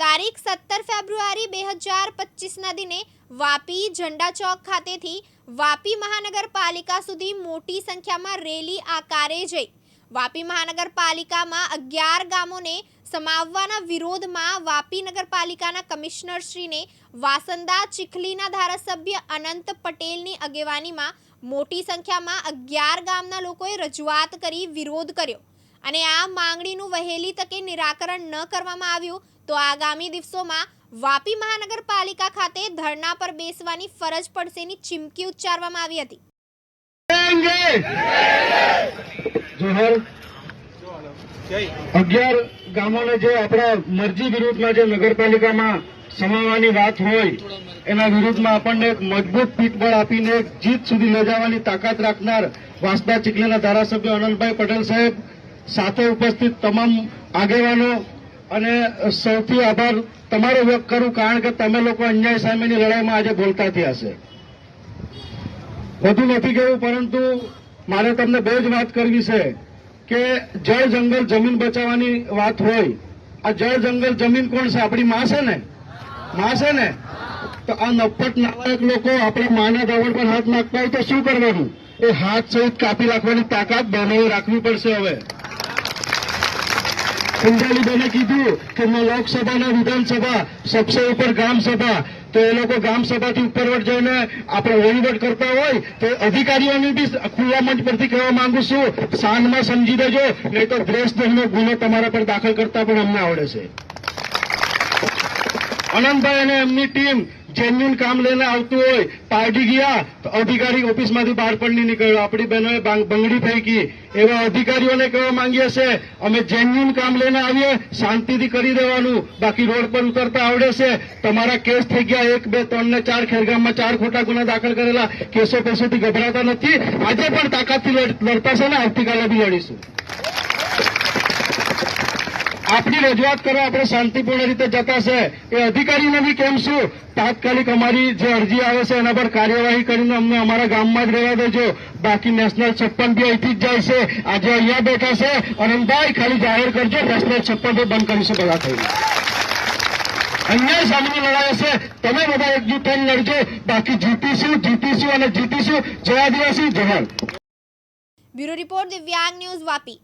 તારીખ સત્તર ફેબ્રુઆરી બે હજાર પચીસના દિને વાપી ઝંડા ચોક ખાતેથી વાપી મહાનગરપાલિકા સુધી મોટી સંખ્યામાં રેલી આકારે જઈ. વાપી મહાનગરપાલિકામાં અગિયાર ગામોને સમાવવાના વિરોધમાં વાપી નગરપાલિકાના કમિશનરશ્રીને વાસંદા ચીખલીના ધારાસભ્ય અનંત પટેલની આગેવાનીમાં મોટી સંખ્યામાં અગિયાર ગામના લોકોએ રજૂઆત કરી વિરોધ કર્યો. અને આ માંગણીનું વહેલી તકે નિરાકરણ ન કરવામાં આવ્યું, તો આગામી દિવસોમાં વાપી મહાનગરપાલિકા ખાતે ધરણા પર બેસવાની ફરજ પડશેની ચીમકી ઉચ્ચારવામાં આવી હતી. અગિયાર ગામોને જે આપણા મરજી વિરુદ્ધમાં જે નગરપાલિકામાં સમાવવાની વાત હોય, એના વિરુદ્ધમાં આપણને એક મજબૂત પીઠબળ આપીને જીત સુધી લઈ જવાની તાકાત રાખનાર વાંસદા ચીખલીના ધારાસભ્ય અનંતભાઈ પટેલ સાહેબ સાથે ઉપસ્થિત તમામ આગેવાનો અને સૌથી આભાર તમારો વ્યક્ત કરું, કારણ કે તમે લોકો અન્યાય સામેની લડાઈમાં આજે બોલતા થયા છે. વધુ નથી કહ્યું પરંતુ મારે તમને બે જ વાત કરવી છે કે જળ જંગલ જમીન બચાવવાની વાત હોય, આ જળ જંગલ જમીન કોણ છે? આપણી માં છે ને? માં છે ને? તો આ નફટ નાલાયક લોકો આપણા માના દવડ પર હાથ નાખતા હોય તો શું કરવાનું? એ હાથ સહિત કાપી રાખવાની તાકાત બહેનોએ રાખવી પડશે હવે. બેને કીધું કે મેં લોકસભા અને વિધાનસભા, સબસે ઉપર ગ્રામસભા તો એ લોકો ગ્રામસભાથી ઉપરવટ જઈને આપણે વહીવટ કરતા હોય, તો અધિકારીઓની બી ખુલ્લા મંચ પરથી કહેવા માંગુ છું, સાંજમાં સમજી દેજો, નહીં તો દ્વેષનો ગુનો તમારા પર દાખલ કરતા પણ અમને આવડે છે. અનંતભાઈ અને એમની ટીમ જેન્યુન કામ લઈને આવતું હોય પાર્ટી ગયા, તો અધિકારી ઓફિસમાંથી બહાર પણ નહીં નીકળ્યો. આપણી બહેનોએ બાંગ- બંગડી ફેંકી. એવા અધિકારીઓને કહેવા માંગીએ છે, અમે જેન્યુન કામ લઈને આવીએ, શાંતિથી કરી દેવાનું. બાકી રોડ પર ઉતરતા આવડે છે. તમારા કેસ થઈ ગયા એક, બે, ત્રણ ને ચાર, ખેરગામમાં ચાર ખોટા ગુના દાખલ કરેલા. કેસો પેસોથી ગભરાતા નથી. આજે પણ તાકાતથી લડતા છે ને, આવતીકાલે બી લડીશું આપણી રજૂઆત કરવા આપણે શાંતિપૂર્ણ રીતે જતા છે એ અધિકારીને બી કેમ શું? તાત્કાલિક અમારી જે અરજી આવે છે, એના પર કાર્યવાહી કરીને અમને અમારા ગામમાં જ રહેવા દેજો. બાકી નેશનલ છપ્પન બી અહીંથી જ જાય છે. આજે અહીંયા બેઠા છે. અને ભાઈ ખાલી જાહેર કરજો. નેશનલ છપ્પન બી બંધ કરીશું બધા થઈને અન્યાય સામેની લડાઈ છે તમે બધા એકજૂટ થઈને લડજો. બાકી જીતીશું જીતીશું અને જીતીશું. જય આદિવાસી જવાન bureau report Divyang news Vapi.